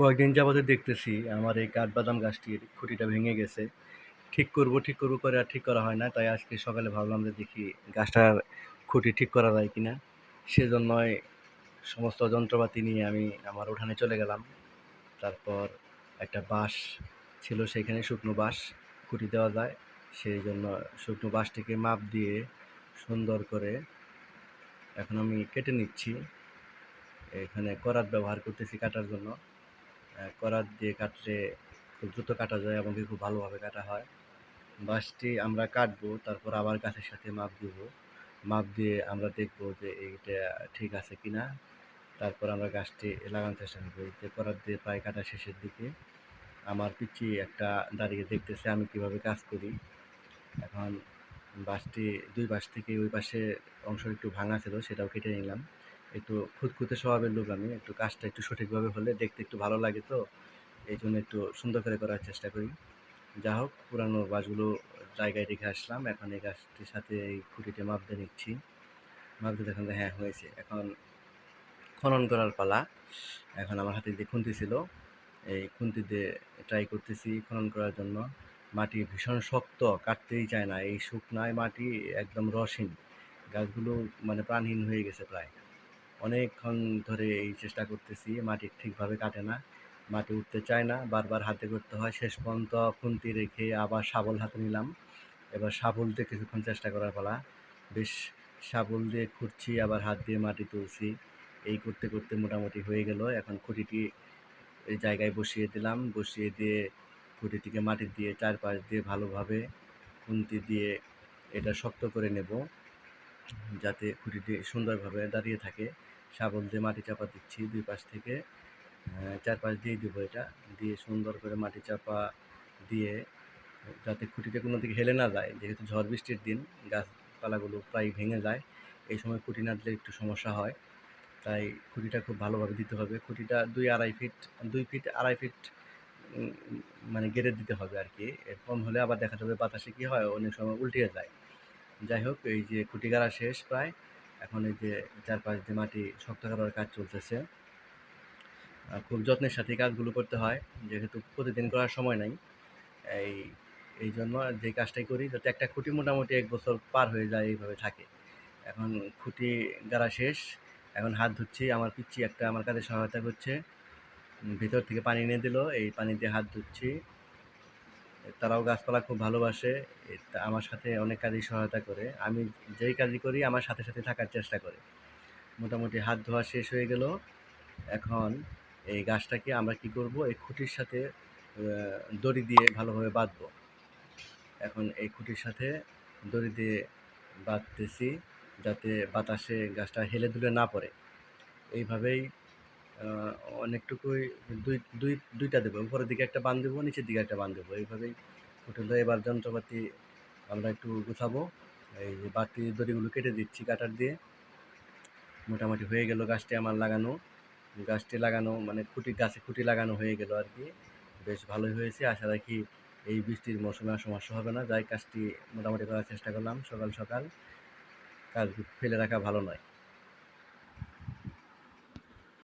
কয়েকদিন যাবতে দেখতেছি আমার এই কাঠবাদাম গাছটির খুঁটিটা ভেঙে গেছে। ঠিক করব ঠিক করব করে আর ঠিক করা হয় না। তাই আজকে সকালে ভাবলাম যে দেখি গাছটার খুঁটি ঠিক করা যায় কিনা। সেজন্যই সমস্ত যন্ত্রপাতি নিয়ে আমি আমার উঠানে চলে গেলাম। তারপর একটা বাঁশ ছিল সেখানে শুকনো বাঁশ খুঁটি দেওয়া যায়। সেই জন্য শুকনো বাঁশটিকে মাপ দিয়ে সুন্দর করে এখন আমি কেটে নিচ্ছি। এখানে করাত ব্যবহার করতেছি কাটার জন্য। করাত দিয়ে কাটলে খুব দ্রুত কাটা যায় এবং খুব ভালোভাবে কাটা হয়। বাঁশটি আমরা কাটবো, তারপর আবার গাছের সাথে মাপ দিব। মাপ দিয়ে আমরা দেখব যে এইটা ঠিক আছে কি না তারপর আমরা গাছটি লাগানোর চেষ্টা করব। এই যে করাত দিয়ে প্রায় কাটা শেষের দিকে, আমার পিচ্ছি একটা দাঁড়িয়ে দেখতেছে, আমি কীভাবে কাজ করি। এখন বাঁশটি দুই পাশ থেকে ওই পাশে অংশ একটু ভাঙা ছিল, সেটাও কেটে নিলাম। একটু খুঁতখুঁতে স্বভাবের লোক আমি, একটু কাজটা একটু সঠিকভাবে হলে দেখতে একটু ভালো লাগে তো এই জন্য একটু সুন্দর করে করার চেষ্টা করি। যা হোক, পুরানো বাসগুলো জায়গায় রেখে আসলাম, এখন এই গাছটির সাথে এই খুঁটিতে মাপ দিয়ে নিচ্ছি। মাপ দিয়ে দেখেন হ্যাঁ হয়েছে। এখন খনন করার পালা। এখন আমার হাতে যে খুন্তি ছিল, এই খুন্তি দিয়ে ট্রাই করতেছি খনন করার জন্য। মাটি ভীষণ শক্ত, কাটতেই চায় না। এই শুকনায় মাটি একদম রসহীন। গাছগুলো মানে প্রাণহীন হয়ে গেছে প্রায়। অনেকক্ষণ ধরে এই চেষ্টা করতেছি, মাটি ঠিকভাবে কাটে না, মাটি উঠতে চায় না, বারবার হাতে করতে হয়। শেষ পর্যন্ত খুন্তি রেখে আবার শাবল হাতে নিলাম। এবার শাবল দিয়ে কিছুক্ষণ চেষ্টা করার ফলা বেশ, শাবল দিয়ে খুঁড়ছি, আবার হাত দিয়ে মাটি তুলছি। এই করতে করতে মোটামুটি হয়ে গেল। এখন খুঁটিটি এই জায়গায় বসিয়ে দিলাম। বসিয়ে দিয়ে খুঁটিটিকে মাটি দিয়ে চারপাশ দিয়ে ভালোভাবে খুন্তি দিয়ে এটা শক্ত করে নেব। যাতে খুঁটিটি সুন্দরভাবে দাঁড়িয়ে থাকে। শাবল দিয়ে মাটি চাপা দিচ্ছি দুই পাশ থেকে। চারপাশ দিয়ে দিব এটা। দিয়ে সুন্দর করে মাটি চাপা দিয়ে যাতে খুঁটিটা কোনো দিকে হেলে না যায়। যেহেতু ঝড় বৃষ্টির দিন, গাছপালাগুলো প্রায় ভেঙে যায়। এই সময় খুঁটি না দিলে একটু সমস্যা হয়। তাই খুঁটিটা খুব ভালোভাবে দিতে হবে। খুঁটিটা দুই আড়াই ফিট, দুই ফিট, আড়াই ফিট মানে গেড়ে দিতে হবে আর কি। কম হলে আবার দেখা যাবে বাতাসে কী হয়, অনেক সময় উল্টিয়ে যায়। যাই হোক, এই যে খুঁটি গাড়া শেষ প্রায়। এখন এই যে চারপাশ দিয়ে মাটি শক্ত করার কাজ চলতেছে। খুব যত্নের সাথে কাজগুলো করতে হয়, যেহেতু প্রতিদিন করার সময় নাই। এই এই জন্য যে কাজটাই করি, যাতে একটা খুঁটি মোটামুটি এক বছর পার হয়ে যায়, এইভাবে থাকে। এখন খুঁটি গাড়া শেষ। এখন হাত ধুচ্ছি, আমার পিচ্ছি একটা আমার কাছে সহায়তা করছে। ভিতর থেকে পানি এনে দিল, এই পানি দিয়ে হাত ধুচ্ছি। তারাও গাছপালা খুব ভালোবাসে আমার সাথে অনেক কাজই সহায়তা করে। আমি যেই কাজই করি, আমার সাথে সাথে থাকার চেষ্টা করে। মোটামুটি হাত ধোয়া শেষ হয়ে গেল। এখন এই গাছটাকে আমরা কি করব? এই খুঁটির সাথে দড়ি দিয়ে ভালোভাবে বাঁধবো। এখন এই খুঁটির সাথে দড়ি দিয়ে বাঁধতেছি, যাতে বাতাসে গাছটা হেলে দুলে না পড়ে। এইভাবেই অনেকটুকুই দুই দুই, দুইটা দেবো। উপরের দিকে একটা বান দেবো, নিচের দিকে একটা বান দেবো। এইভাবেই ফুটলে এবার যন্ত্রপাতি আমরা একটু গুছাবো। এই যে বাড়তি দড়িগুলো কেটে দিচ্ছি কাটার দিয়ে। মোটামুটি হয়ে গেল গাছটি আমার লাগানো। গাছটি লাগানো মানে খুঁটি, গাছে খুঁটি লাগানো হয়ে গেল আর কি। বেশ ভালোই হয়েছে। আশা রাখি এই বৃষ্টির মৌসুমে আর সমস্যা হবে না। যাই, কাজটি মোটামুটি করার চেষ্টা করলাম। সকাল সকাল। কাজ ফেলে রাখা ভালো নয়।